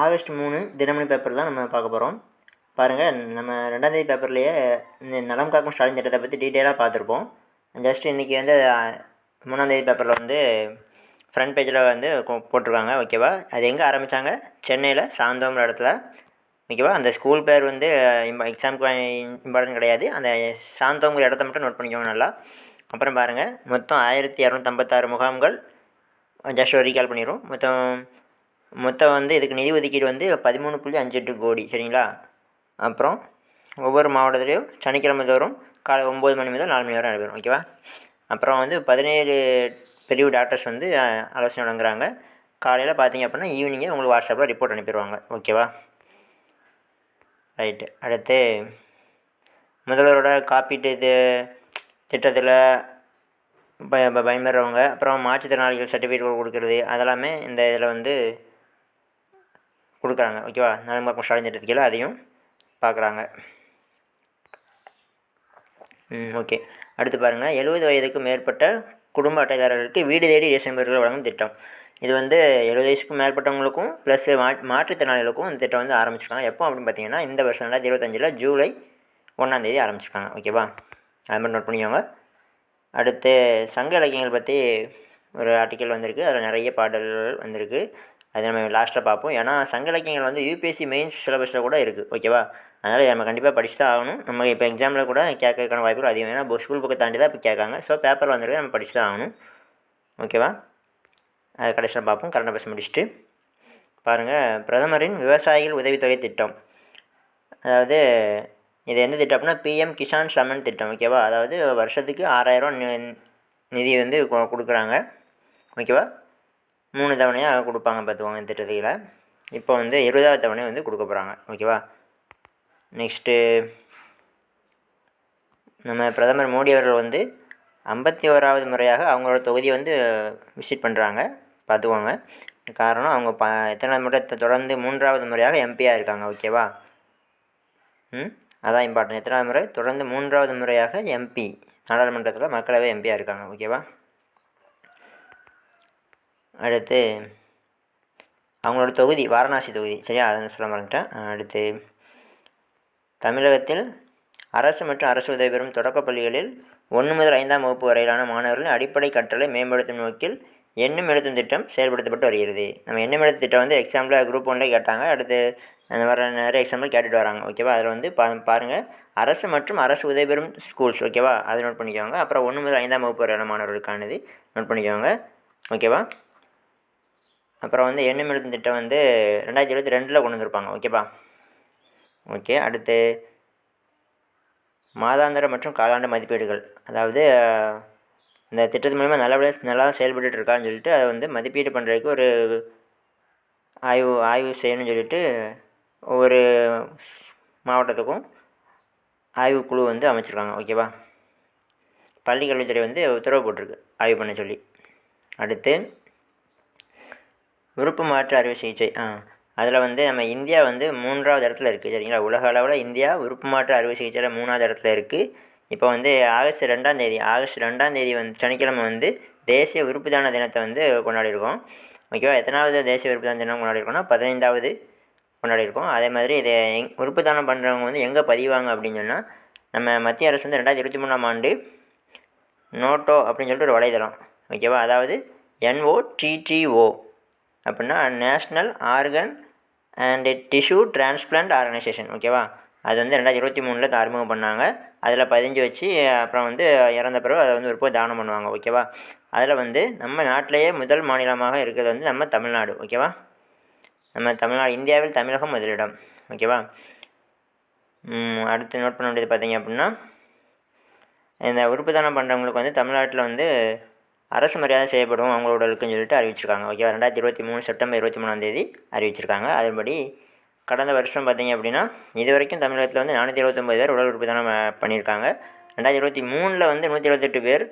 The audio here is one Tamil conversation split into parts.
ஆகஸ்ட் மூணு தினமணி பேப்பர் தான் நம்ம பார்க்க போகிறோம் பாருங்கள் நம்ம ரெண்டாந்தேதி பேப்பர்லேயே இந்த நலம் காக்கும் ஸ்டாலின் திட்டத்தை பற்றி டீட்டெயிலாக பார்த்துருப்போம். ஜஸ்ட் இன்றைக்கி வந்து மூணாந்தேதி பேப்பரில் வந்து ஃப்ரண்ட் பேஜில் வந்து போட்டிருக்காங்க ஓகேவா அது எங்கே ஆரம்பித்தாங்க சென்னையில் சாந்தோம்ன்ற இடத்துல. ஓகேவா அந்த ஸ்கூல் பேர் வந்து எக்ஸாமுக்கு இம்பார்ட்டன்ட் கிடையாது. அந்த சாந்தோங்கிற இடத்த மட்டும் நோட் பண்ணிக்கோங்க நல்லா. அப்புறம் பாருங்கள் மொத்தம் ஆயிரத்தி இரநூத்தம்பத்தாறு முகாம்கள். ஜஸ்ட் ஒரு ரீகால் பண்ணிடுவோம் மொத்தம் மொத்தம் வந்து இதுக்கு நிதி ஒதுக்கீடு வந்து பதிமூணு புள்ளி அஞ்சு எட்டு கோடி சரிங்களா? அப்புறம் ஒவ்வொரு மாவட்டத்துலேயும் சனிக்கிழமை தோறும் காலை ஒம்பது மணி முதல் நாலு மணி வரை நடைபெறும் ஓகேவா அப்புறம் வந்து பதினேழு பிரிவு டாக்டர்ஸ் வந்து ஆலோசனை வழங்குறாங்க. காலையில் பார்த்தீங்க அப்படின்னா ஈவினிங்கே உங்களுக்கு வாட்ஸ்அப்பில் ரிப்போர்ட் அனுப்பிடுவாங்க ஓகேவா ரைட்டு அடுத்து முதல்வரோட காப்பீட்டு இது திட்டத்தில் ப- பயன்பெறவங்க அப்புறம் மாற்றுத்திறனாளிகள் சர்டிஃபிகேட் கொடுக்குறது அதெல்லாமே இந்த இதில் வந்து கொடுக்குறாங்க. ஓகேவா நலம்பாக்கம் ஸ்டாலின் திட்டத்துக்கு அதையும் பார்க்குறாங்க. ஓகே அடுத்து பாருங்கள் எழுபது வயதுக்கு மேற்பட்ட குடும்ப அட்டைதாரர்களுக்கு வீடு தேடி ரேஷன் பொருட்கள் வழங்கும் திட்டம். இது வந்து எழுபது வயசுக்கு மேற்பட்டவங்களுக்கும் ப்ளஸ் மா மாற்றுத்திறனாளிகளுக்கும் இந்த திட்டம் வந்து ஆரம்பிச்சிருக்காங்க. எப்போ அப்படின்னு பார்த்தீங்கன்னா இந்த வருஷம் ரெண்டாயிரத்தி இருபத்தஞ்சில் ஜூலை ஒன்றாந்தேதி ஆரம்பிச்சிருக்காங்க. ஓகேவா அது மாதிரி நோட் பண்ணிக்கோங்க. அடுத்து சங்க இலக்கியங்கள் பற்றி ஒரு ஆர்டிக்கல் வந்திருக்கு. அதில் நிறைய பாடல்கள் வந்திருக்கு. அது நம்ம லாஸ்ட்டில் பார்ப்போம். ஏன்னா சங்க இலக்கியங்கள் வந்து யூபிஎஸ்சி மெயின்ஸ் சிலபஸில் கூட இருக்குது ஓகேவா அதனால் இதை நம்ம கண்டிப்பாக படிச்சு தான் ஆகணும். நம்ம இப்போ எக்ஸாமில் கூட கேட்கறதுக்கான வாய்ப்புகள் அதிகம். ஏன்னா ஸ்கூல் புக்கை தாண்டி தான் இப்போ கேட்காங்க. ஸோ பேப்பர் வந்துருக்கு நம்ம படிச்சு தான் ஆகணும். ஓகேவா அது கடைசியில் பார்ப்போம். கரண்ட் அஃபேர்ஸ் முடிச்சுட்டு. பாருங்கள் பிரதமரின் விவசாயிகள் உதவித்தொகை திட்டம். அதாவது இது எந்த திட்டம் அப்படின்னா பிஎம் கிஷான் சம்மன் திட்டம். ஓகேவா அதாவது வருஷத்துக்கு ஆறாயிரம் நி- நிதி வந்து கொ- கொடுக்குறாங்க. ஓகேவா மூணு தவணையாக கொடுப்பாங்க பார்த்துக்கோங்க இந்த திட்டத்தில் இப்போ வந்து இருபதாவது தவணை வந்து கொடுக்க போகிறாங்க ஓகேவா நெக்ஸ்ட்டு நம்ம பிரதமர் மோடி அவர்கள் வந்து ஐம்பத்தி ஓராவது முறையாக அவங்களோட தொகுதியை வந்து விசிட் பண்ணுறாங்க பார்த்துக்கோங்க. காரணம் அவங்க ப எத்தனாவது முறை தொடர்ந்து மூன்றாவது முறையாக எம்பியாக இருக்காங்க. ஓகேவா ம்? அதான் இம்பார்ட்டன் எத்தனாவது முறை? தொடர்ந்து மூன்றாவது முறையாக எம்பி நாடாளுமன்றத்தில் மக்களவை எம்பியாக இருக்காங்க. ஓகேவா அடுத்து அவங்களோட தொகுதி வாரணாசி தொகுதி. சரியா? அதை சொல்ல மறந்துட்டேன். அடுத்து தமிழகத்தில் அரசு மற்றும் அரசு உதவி பெறும் தொடக்கப் பள்ளிகளில் ஒன்று முதல் ஐந்தாம் வகுப்பு வரையிலான மாணவர்களின் அடிப்படை கற்றலை மேம்படுத்தும் நோக்கில் எண்ணும் எழுத்தும் திட்டம் செயல்படுத்தப்பட்டு வருகிறது. நம்ம எண்ணும் எழுத்து திட்டம் வந்து எக்ஸாமில் குரூப் ஒன்றில் கேட்டாங்க. அடுத்து அந்த வர நிறைய எக்ஸாம்பிள் கேட்டுட்டு வராங்க. ஓகேவா அதில் வந்து பா பாருங்கள் அரசு மற்றும் அரசு உதவி பெறும் ஸ்கூல்ஸ் ஓகேவா அதை நோட் பண்ணிக்கோங்க. அப்புறம் ஒன்று முதல் ஐந்தாம் வகுப்பு வரையான மாணவர்களுக்கானது நோட் பண்ணிக்கோங்க. ஓகேவா அப்புறம் வந்து எண்ணெய் எழுத்தும் திட்டம் வந்து ரெண்டாயிரத்தி இருபத்தி ரெண்டில் கொண்டு வந்திருப்பாங்க. ஓகேவா ஓகே அடுத்து மாதாந்திர மற்றும் காலாண்டு மதிப்பீடுகள். அதாவது இந்த திட்டத்து மூலிமா நல்லபடியாக நல்லா செயல்பட்டு இருக்கான்னு சொல்லிட்டு அதை வந்து மதிப்பீடு பண்ணுறதுக்கு ஒரு ஆய்வு ஆய்வு செய்யணும்னு சொல்லிட்டு ஒவ்வொரு மாவட்டத்துக்கும் ஆய்வுக்குழு வந்து அமைச்சிருக்காங்க. ஓகேவா பள்ளி கல்வித்துறை வந்து உத்தரவு போட்டிருக்கு ஆய்வு பண்ண சொல்லி. அடுத்து உறுப்பு மாற்று அறுவை சிகிச்சை. ஆ அதில் வந்து நம்ம இந்தியா வந்து மூன்றாவது இடத்துல இருக்குது சரிங்களா? உலக அளவில் இந்தியா உறுப்பு மாற்று அறுவை சிகிச்சையில் மூணாவது இடத்துல இருக்குது இப்போ வந்து ஆகஸ்ட் ரெண்டாம் தேதி ஆகஸ்ட் ரெண்டாம் தேதி வந்து சனிக்கிழமை வந்து தேசிய உறுப்பு தான தினத்தை வந்து கொண்டாடிருக்கோம் ஓகேவா? எத்தனாவது தேசிய உறுப்பு தான தினம் கொண்டாடிருக்கோம்னா பதினைந்தாவது கொண்டாடிருக்கோம் அதே மாதிரி இதை எங் உறுப்பு தானம் பண்ணுறவங்க வந்து எங்கே பதிவாங்க அப்படின்னு சொன்னால் நம்ம மத்திய அரசு வந்து ரெண்டாயிரத்தி இருபத்தி மூணாம் ஆண்டு நோட்டோ அப்படின்னு சொல்லிட்டு ஒரு வலைதளம். ஓகேவா? அதாவது என்ஓடிடிஓ அப்படின்னா national organ and tissue transplant organisation ஓகேவா அது வந்து ரெண்டாயிரத்தி இருபத்தி மூணில் அறிமுகம் பண்ணாங்க. அதில் பதிஞ்சு வச்சு அப்புறம் வந்து இறந்த பிறகு அதை வந்து ஒரு போய் தானம் பண்ணுவாங்க ஓகேவா அதில் வந்து நம்ம நாட்டிலேயே முதல் மாநிலமாக இருக்கிறது வந்து நம்ம தமிழ்நாடு ஓகேவா நம்ம தமிழ்நாடு இந்தியாவில் தமிழகம் முதலிடம் ஓகேவா அடுத்து நோட் பண்ண வேண்டியது பார்த்தீங்க அப்படின்னா இந்த உறுப்பு தானம் பண்ணுறவங்களுக்கு வந்து தமிழ்நாட்டில் வந்து அரசு மரியாதை செய்யப்படும் அவங்களோட உடலுக்குன்னு சொல்லிட்டு அறிவிச்சிருக்காங்க. ஓகேவா ரெண்டாயிரத்தி இருபத்தி மூணு செப்டம்பர் இருபத்தி மூணாந்தேதி அறிவிச்சிருக்காங்க. அதன்படி கடந்த வருஷம் பார்த்தீங்க அப்படின்னா இது வரைக்கும் தமிழகத்தில் வந்து நானூற்றி இருபத்தொம்பது பேர் உடல் உறுப்பு தானம் பண்ணியிருக்காங்க. ரெண்டாயிரத்தி இருபத்தி மூணில் வந்து நூற்றி இருபத்தெட்டு பேர்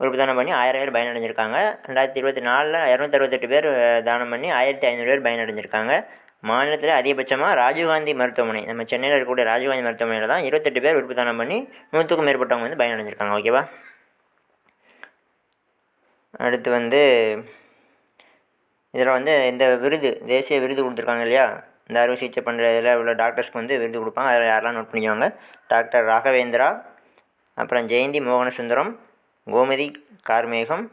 உறுப்பு தானம் பண்ணி ஆயிரம் பேர் பயனடைஞ்சிருக்காங்க. ரெண்டாயிரத்தி இருபத்தி நாலில் இரநூத்தி அறுபத்தெட்டு பேர் தானம் பண்ணி ஆயிரத்தி ஐநூறு பேர் பயனடைஞ்சிருக்காங்க. மாநிலத்தில் அதிகபட்சமாக ராஜீவ்காந்தி மருத்துவமனை நம்ம சென்னையில் இருக்கக்கூடிய ராஜீவ்காந்தி மருத்துவமனையில் தான் இருபத்தெட்டு பேர் உறுப்பு தானம் பண்ணி நூற்றுக்கும் மேற்பட்டவங்க வந்து பயனடைஞ்சிருக்காங்க. ஓகேவா அடுத்து வந்து இதில் வந்து இந்த விருது தேசிய விருது கொடுத்துருக்காங்க இல்லையா? இந்த அறுவை சிகிச்சை பண்ணுற இதில் உள்ள டாக்டர்ஸ்க்கு வந்து விருது கொடுப்பாங்க. அதில் யாரெல்லாம் நோட் பண்ணிக்கோங்க? டாக்டர் ராகவேந்திரா அப்புறம் ஜெயந்தி மோகனசுந்தரம் கோமதி கார்மேகம்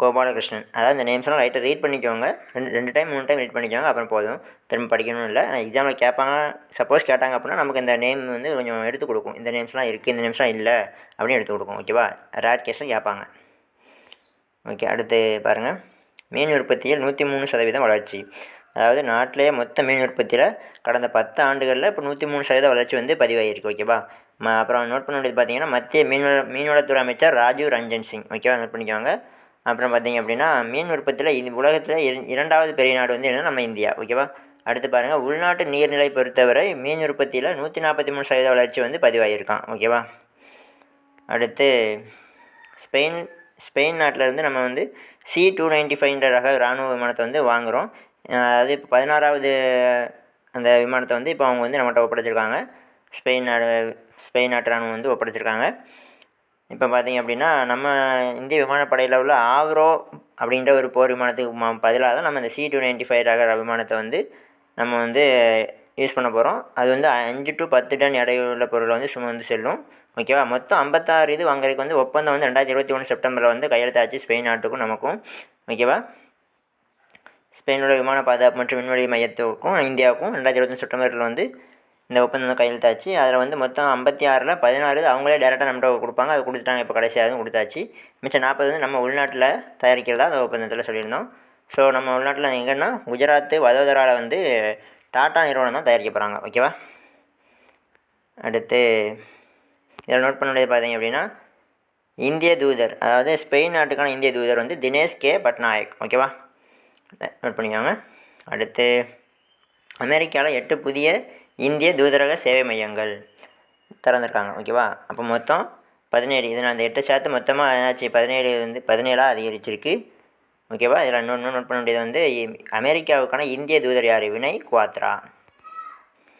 கோபாலகிருஷ்ணன். அதாவது இந்த நேம்ஸ்லாம் லைட்டாக ரீட் பண்ணிக்கோங்க. ரெண்டு ரெண்டு டைம் மூணு டைம் ரீட் பண்ணிக்கோங்க. அப்புறம் போதும். திரும்ப படிக்கணும் இல்லை. எக்ஸாமில் கேட்பாங்க சப்போஸ் கேட்டாங்க அப்படின்னா நமக்கு இந்த நேம் வந்து கொஞ்சம் எடுத்து கொடுக்கும். இந்த நேம்ஸ்லாம் இருக்குது இந்த நேம்ஸ்லாம் இல்லை அப்படின்னு எடுத்து கொடுக்கும். ஓகேவா ரேட் கேஸ்லாம் கேட்பாங்க. ஓகே அடுத்து பாருங்கள் மீன் உற்பத்தியில் நூற்றி மூணு சதவீதம் வளர்ச்சி. அதாவது நாட்டிலே மொத்த மீன் உற்பத்தியில் கடந்த பத்து ஆண்டுகளில் இப்போ நூற்றி மூணு சதவீத வளர்ச்சி வந்து பதிவாகிருக்கு ஓகேவா ம அப்புறம் நோட் பண்ண வேண்டியது பார்த்தீங்கன்னா மத்திய மீன்வள மீன்வளத்துறை அமைச்சர் ராஜீவ் ரஞ்சன் சிங் ஓகேவா நோட் பண்ணிக்கோங்க. அப்புறம் பார்த்தீங்க அப்படின்னா மீன் உற்பத்தியில் இது உலகத்தில் இரண்டாவது பெரிய நாடு வந்து என்னென்னா நம்ம இந்தியா ஓகேவா அடுத்து பாருங்கள் உள்நாட்டு நீர்நிலை பொறுத்தவரை மீன் உற்பத்தியில் நூற்றி நாற்பத்தி மூணு சதவீத வளர்ச்சி வந்து பதிவாகியிருக்கான் ஓகேவா அடுத்து ஸ்பெயின் ஸ்பெயின் நாட்டிலேருந்து நம்ம வந்து சி டூ நைன்ட்டி ஃபைவ்ன்ற ரக இராணுவ விமானத்தை வந்து வாங்குகிறோம் அது இப்போ பதினாறாவது அந்த விமானத்தை வந்து இப்போ அவங்க வந்து நம்மகிட்ட ஒப்படைச்சிருக்காங்க. ஸ்பெயின் நாடு ஸ்பெயின் நாட்டு இராணுவம் வந்து ஒப்படைச்சிருக்காங்க. இப்போ பார்த்தீங்க அப்படின்னா நம்ம இந்திய விமானப்படையில் உள்ள ஆவ்ரோ அப்படின்ற ஒரு போர் விமானத்துக்கு பதிலாக தான் நம்ம இந்த சி டூ நைன்ட்டி ஃபைவ் ரக விமானத்தை வந்து நம்ம வந்து யூஸ் பண்ண போகிறோம் அது வந்து அஞ்சு டு பத்து டன் எடையுள்ள பொருளை வந்து சும்மா வந்து செல்லும். ஓகேவா மொத்தம் ஐம்பத்தாறு இது வாங்குறதுக்கு வந்து ஒப்பந்தம் வந்து ரெண்டாயிரத்தி இருபத்தி ஒன்று செப்டம்பரில் வந்து கையெழுத்தாச்சு ஸ்பெயின் நாட்டுக்கும் நமக்கும். ஓகேவா ஸ்பெயினோட விமான பாதுகாப்பு மற்றும் விண்வெளி மையத்துக்கும் இந்தியாவுக்கும் ரெண்டாயிரத்தி இருபத்தி செப்டம்பரில் வந்து இந்த ஒப்பந்தம் கையெழுத்தாச்சு. அதில் வந்து மொத்தம் ஐம்பத்தி ஆறில் பதினாறு அவங்களே டேரெக்டாக நம்மகிட்ட கொடுப்பாங்க. அது கொடுத்துட்டாங்க. இப்போ கடைசியாக கொடுத்தாச்சு. மிச்சம் நாற்பது வந்து நம்ம உள்நாட்டில் தயாரிக்கிறதா அந்த ஒப்பந்தத்தில் சொல்லியிருந்தோம். ஸோ நம்ம உள்நாட்டில் எங்கன்னா குஜராத்து வதோதராவில் வந்து டாட்டா நிறுவனம் தான் தயாரிக்க போகிறாங்க ஓகேவா அடுத்து இதில் நோட் பண்ண வேண்டியது பார்த்தீங்க அப்படின்னா இந்திய தூதர் அதாவது ஸ்பெயின் நாட்டுக்கான இந்திய தூதர் வந்து தினேஷ் கே. பட்நாயக். ஓகேவா நோட் பண்ணிக்கோங்க. அடுத்து அமெரிக்காவில் எட்டு புதிய இந்திய தூதரக சேவை மையங்கள் திறந்துருக்காங்க. ஓகேவா அப்போ மொத்தம் பதினேழு. இதில் அந்த எட்டு சேர்த்து மொத்தமாக என்னாச்சு? பதினேழு வந்து பதினேழாக அதிகரிச்சிருக்கு. ஓகேவா இதில் இன்னொன்று நோட் பண்ண வேண்டியது வந்து அமெரிக்காவுக்கான இந்திய தூதர் யார்? வினய் குவாத்ரா.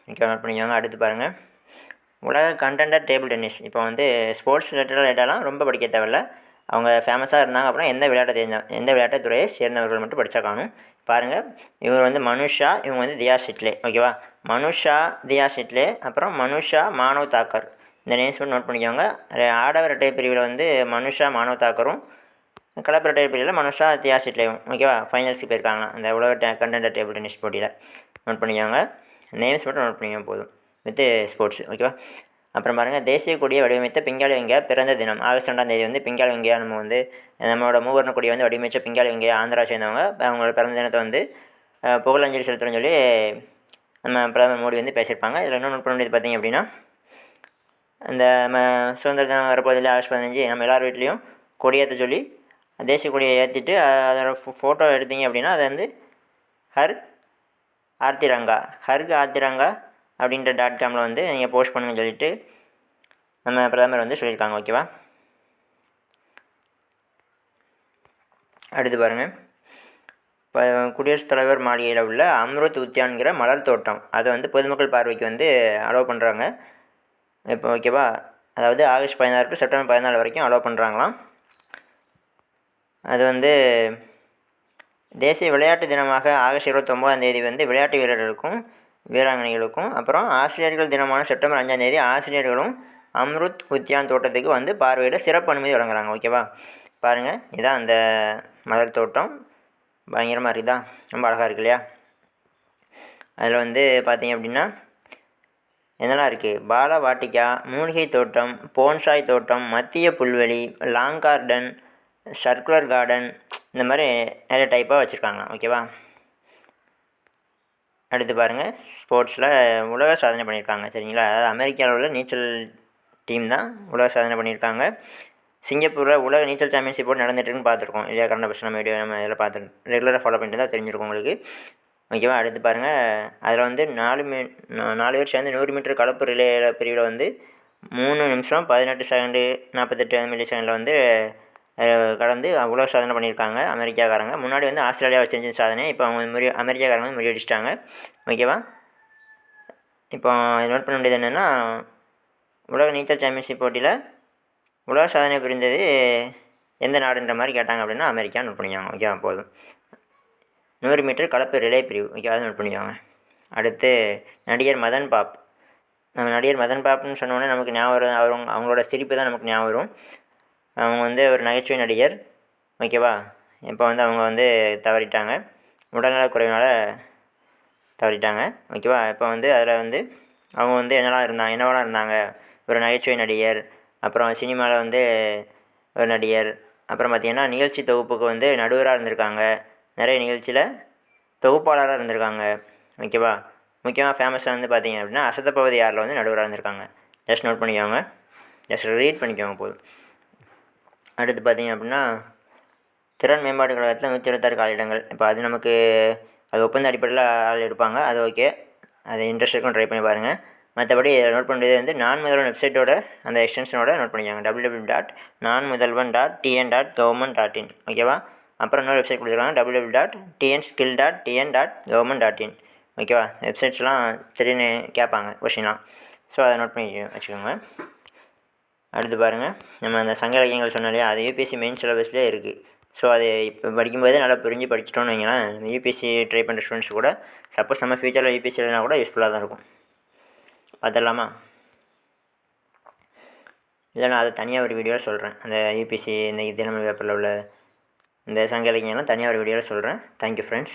ஓகேவா நோட் பண்ணிக்கோங்க. அடுத்து பாருங்கள் உலக கண்டெண்டர் டேபிள் டென்னிஸ் இப்போ வந்து ஸ்போர்ட்ஸ் ரிலேட்டடாக ரிலேட்டெல்லாம் ரொம்ப படிக்க தேவையில்ல. அவங்க ஃபேமஸாக இருந்தாங்க அப்படின்னா எந்த விளையாட்டை தெரிஞ்ச எந்த விளையாட்டு துறையை சேர்ந்தவர்கள் மட்டும் படித்தா காணும். பாருங்கள் இவர் வந்து மனுஷா இவங்க வந்து தியா ஷிட்லே. ஓகேவா மனுஷா தியா ஷிட்லே. அப்புறம் மனுஷா மானவ் தாக்கர். இந்த நேம்ஸ் மட்டும் நோட் பண்ணிக்கோங்க. ஆடவர் இரட்டை பிரிவில் வந்து மனுஷா மானவ் தாக்கரும். கலப்பு இரட்டை பிரிவில் மனுஷா தியா ஷிட்லேவும். ஓகேவா ஃபைனல்ஸுக்கு போயிருக்காங்க அந்த உலக டே கண்டெண்டர் டேபிள் டென்னிஸ் போட்டியில். நோட் பண்ணிக்கோங்க. நேம்ஸ் மட்டும் நோட் பண்ணிக்கோங்க போதும். வித்து ஸ்போர்ட்ஸ் ஓகேவா அப்புறம் பாருங்கள் தேசிய கொடியை வடிவமைத்த பிங்காளி வெங்கையா பிறந்த தினம். ஆகஸ்ட் ரெண்டாம் தேதி வந்து பிங்காளி வெங்கையா நம்ம வந்து நம்மளோட மூவர்ண கொடியை வந்து வடிவமைச்ச பிங்காளி வெங்கையா ஆந்திரா சேர்ந்தவங்க. அவங்களோட பிறந்த தினத்தை வந்து புகழஞ்சலி செலுத்துறோம்னு சொல்லி நம்ம பிரதமர் மோடி வந்து பேசியிருப்பாங்க. இதில் இன்னும் நோட் பண்ண வேண்டியது பார்த்திங்க அப்படின்னா அந்த நம்ம சுதந்திர தினம் வரப்போதில் ஆகஸ்ட் பதினஞ்சு நம்ம எல்லார் வீட்லேயும் கொடியேற்ற சொல்லி தேசிய கொடியை ஏற்றிட்டு அதோட ஃபோட்டோ எடுத்தீங்க அப்படின்னா அதை வந்து ஹர் ஆர்த்திரங்கா ஹர்க் ஆர்த்திரங்கா அப்படின்ற டாட் காமில் வந்து நீங்கள் போஸ்ட் பண்ணுங்கன்னு சொல்லிட்டு நம்ம பிரதமர் வந்து சொல்லியிருக்காங்க ஓகேவா அடுத்து பாருங்கள் இப்போ குடியரசுத் தலைவர் மாளிகையில் உள்ள அம்ருத் உத்தியான்கிற மலர் தோட்டம் அதை வந்து பொதுமக்கள் பார்வைக்கு வந்து அலோவ் பண்ணுறாங்க இப்போ ஓகேவா அதாவது ஆகஸ்ட் பதினாறு டு செப்டம்பர் பதினாலு வரைக்கும் அலோவ் பண்ணுறாங்களாம் அது வந்து தேசிய விளையாட்டு தினமாக ஆகஸ்ட் இருபத்தொம்போதாம் தேதி வந்து விளையாட்டு வீரர்களுக்கும் வீராங்கனைகளுக்கும் அப்புறம் ஆசிரியர்கள் தினமான செப்டம்பர் அஞ்சாம் தேதி ஆசிரியர்களும் அம்ருத் உத்யான் தோட்டத்துக்கு வந்து பார்வையிட சிறப்பு அனுமதி வழங்குறாங்க ஓகேவா பாருங்கள் இதான் அந்த மலர் தோட்டம். பயங்கரமாக இருக்குதா? ரொம்ப அழகாக இருக்கு இல்லையா? அதில் வந்து பார்த்தீங்க அப்படின்னா என்னெல்லாம் இருக்குது பால வாட்டிக்கா மூலிகை தோட்டம் போன்சாய் தோட்டம் மத்திய புல்வெளி லாங் கார்டன் சர்க்குலர் கார்டன் இந்த மாதிரி நிறைய டைப்பாக வச்சுருக்காங்க ஓகேவா அடுத்து பாருங்கள் ஸ்போர்ட்ஸில் உலக சாதனை பண்ணியிருக்காங்க. சரிங்களா? அதாவது அமெரிக்காவில் உள்ள நீச்சல் டீம் தான் உலக சாதனை பண்ணியிருக்காங்க. சிங்கப்பூரில் உலக நீச்சல் சாம்பியன்ஷிப் போட்டு நடந்துட்டுருக்குன்னு பார்த்துருக்கோம். இல்லையா? கரண்ட் பஸ் நம்ம வீடியோ நம்ம இதில் பார்த்து ரெகுலராக ஃபாலோ பண்ணிட்டு தான் தெரிஞ்சிருக்கும் உங்களுக்கு. ஓகேவா? அடுத்து பாருங்கள் அதில் வந்து நாலு மீ நாலு பேர் சேர்ந்து நூறு மீட்டர் கலப்பு ரிலே பிரிவில் வந்து மூணு நிமிஷம் பதினெட்டு செகண்டு நாற்பத்தெட்டு மில்லி செகண்டில் வந்து கடந்து அவ்வளோ சாதனை பண்ணியிருக்காங்க அமெரிக்காக்காரங்க. முன்னாடி வந்து ஆஸ்திரேலியாவை செஞ்ச சாதனை இப்போ அவங்க முறி அமெரிக்காக்காரங்க வந்து முறியடிச்சிட்டாங்க. ஓகேவா? இப்போ நோட் பண்ண வேண்டியது என்னென்னா உலக நீச்சல் சாம்பியன்ஷிப் போட்டியில் உலக சாதனை புரிந்தது எந்த நாடுன்ற மாதிரி கேட்டாங்க அப்படின்னா அமெரிக்கா நோட் பண்ணிக்காங்க. ஓகேவா? போதும். நூறு மீட்டர் கலப்பு ரிலே பிரிவு. ஓகேவா? நோட் பண்ணிக்கோங்க. அடுத்து நடிகர் மதன் பாப். நம்ம நடிகர் மதன் பாப்னு சொன்னோன்னே நமக்கு ஞாபகம் வரும். அவர் அவங்களோட சிரிப்பு தான் நமக்கு ஞாபகம் வரும். அவங்க வந்து ஒரு நகைச்சுவை நடிகர். ஓகேவா? இப்போ வந்து அவங்க வந்து தவறிட்டாங்க. உடல்நலக் குறைவினால் தவறிட்டாங்க. ஓகேவா? இப்போ வந்து அதில் வந்து அவங்க வந்து என்னெல்லாம் இருந்தாங்க என்னவெல்லாம் இருந்தாங்க? ஒரு நகைச்சுவை நடிகர் அப்புறம் சினிமாவில் வந்து ஒரு நடிகர் அப்புறம் பார்த்திங்கன்னா நிகழ்ச்சி தொகுப்புக்கு வந்து நடுவராக இருந்திருக்காங்க. நிறைய நிகழ்ச்சியில் தொகுப்பாளராக இருந்திருக்காங்க. ஓகேவா? முக்கியமாக ஃபேமஸாக வந்து பார்த்திங்க அப்படின்னா அசத்தப்பகுதி யாரில் வந்து நடுவராக இருந்திருக்காங்க. ஜஸ்ட் நோட் பண்ணிக்கோங்க. ஜஸ்ட் ரீட் பண்ணிக்கோங்க போதும். அடுத்து பார்த்திங்க அப்படின்னா திறன் மேம்பாட்டு கழகத்தில் நூற்றி இருபத்தாறு காலிடங்கள். இப்போ அது நமக்கு அது ஒப்பந்த அடிப்படையில் ஆள் எடுப்பாங்க. அது ஓகே. அது இன்ட்ரெஸ்ட் இருக்கும் ட்ரை பண்ணி பாருங்கள் மற்றபடி நோட் பண்ணுறது வந்து நான் முதல்வன் வெப்சைட்டோட அந்த எக்ஸ்டென்ஷனோட நோட் பண்ணிக்கோங்க. W W dot Naan Mudhalvan dot TN dot government dot in ஓகேவா அப்புறம் இன்னொரு வெப்சைட் கொடுத்துருக்காங்க. W W dot TN skill dot TN dot government dot in ஓகேவா வெப்சைட்ஸ்லாம் திடீர்னு கேட்பாங்க கொஷின்லாம் ஸோ அதை நோட் பண்ணி வச்சுக்கோங்க. அடுத்து பாருங்கள் நம்ம அந்த சங்க இலக்கியங்கள் சொன்னோம் இல்லையா அது யூபிஎஸ்சி மெயின் சிலபஸ்லேயே இருக்குது ஸோ அது இப்போ படிக்கும்போதே நல்லா புரிஞ்சு படிச்சிட்டோம்னு வைங்களேன் யூபிஎஸ்சி ட்ரை பண்ணுற ஸ்டூடெண்ட்ஸ் கூட சப்போஸ் நம்ம ஃப்யூச்சரில் யூபிஎஸ்சி எழுதினா கூட யூஸ்ஃபுல்லாக தான் இருக்கும். பார்த்துடலாமா? இல்லை நான் அதை தனியாக ஒரு வீடியோவில் சொல்கிறேன் அந்த யூபிஎஸ்சி இந்த தினமணி பேப்பரில் உள்ள இந்த சங்க இலக்கியம்லாம் தனியாக ஒரு வீடியோவில் சொல்கிறேன் தேங்க்யூ ஃப்ரெண்ட்ஸ்